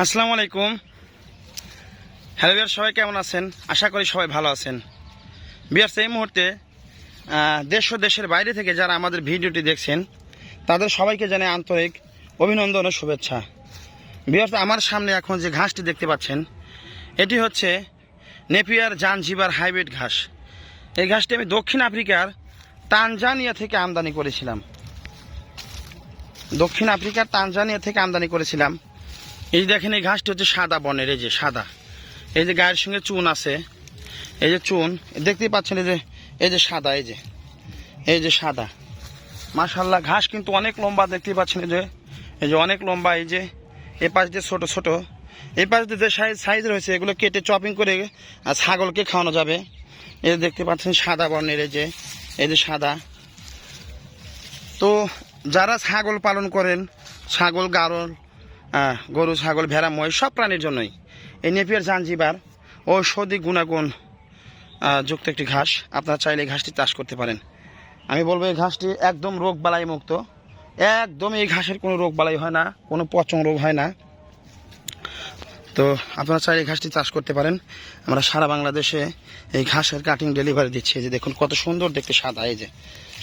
আসসালামু আলাইকুম। হ্যালো বিয়ার সবাই কেমন আছেন? আশা করি সবাই ভালো আছেন। বিয়ার্স এই মুহূর্তে দেশ ও দেশের বাইরে থেকে যারা আমাদের ভিডিওটি দেখছেন, তাদের সবাইকে জানাই আন্তরিক অভিনন্দন ও শুভেচ্ছা। বিয়ার্স আমার সামনে এখন যে ঘাসটি দেখতে পাচ্ছেন, এটি হচ্ছে নেপিয়ার জানজিবার হাইব্রিড ঘাস। এই ঘাসটি আমি দক্ষিণ আফ্রিকার তানজানিয়া থেকে আমদানি করেছিলাম। দক্ষিণ আফ্রিকার তানজানিয়া থেকে আমদানি করেছিলাম। এই দেখেন, এই ঘাসটি হচ্ছে সাদা বনের, এই যে সাদা। এই যে গায়ের সঙ্গে চুন আছে। এই যে চুন, দেখতেই পাচ্ছেন এই যে এই যে সাদা, এই যে এই যে সাদা। মাশাল্লাহ ঘাস কিন্তু অনেক লম্বা, দেখতেই পাচ্ছেন এই যে এই যে অনেক লম্বা, এই যে, এ পাশ দিয়ে ছোটো ছোটো। এ পাশ দিয়ে যে সাইজ সাইজ রয়েছে, এগুলো কেটে চপিং করে ছাগলকে খাওয়ানো যাবে। এই দেখতে পাচ্ছেন সাদা বর্ণের এই যে এই যে সাদা। তো যারা ছাগল পালন করেন, ছাগল, গারল গরু, ছাগল, ভেড়া ময় সব প্রাণীর জন্যই। এই নেপিয়ার জাঞ্জিবার ঔষধি গুণাগুণ যুক্ত একটি ঘাস। আপনারা চাইলে এই ঘাসটি চাষ করতে পারেন। আমি বলব এই ঘাসটি একদম রোগ বালাই মুক্ত। একদম এই ঘাসের কোনো রোগ বালাই হয় না, কোনো পচন রোগ হয় না। তো আপনারা চাইলে ঘাসটি চাষ করতে পারেন। আমরা সারা বাংলাদেশে এই ঘাসের কাটিং ডেলিভারি দিচ্ছি। যে দেখুন, কত সুন্দর দেখতে সাদা, এই যে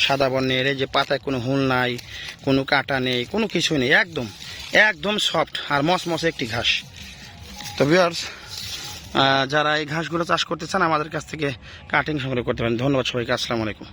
সাদা বর্ণের, এই যে পাতায় কোনো হুল নাই, কোনো কাটা নেই, কোনো কিছু নেই, একদম একদম সফট আর মস মস একটি ঘাস। তো ভিউয়ার্স যারা এই ঘাসগুলো চাষ করতে চান, আমাদের কাছ থেকে কাটিং সংগ্রহ করতে পারেন। ধন্যবাদ সবাইকে, আসসালামু আলাইকুম।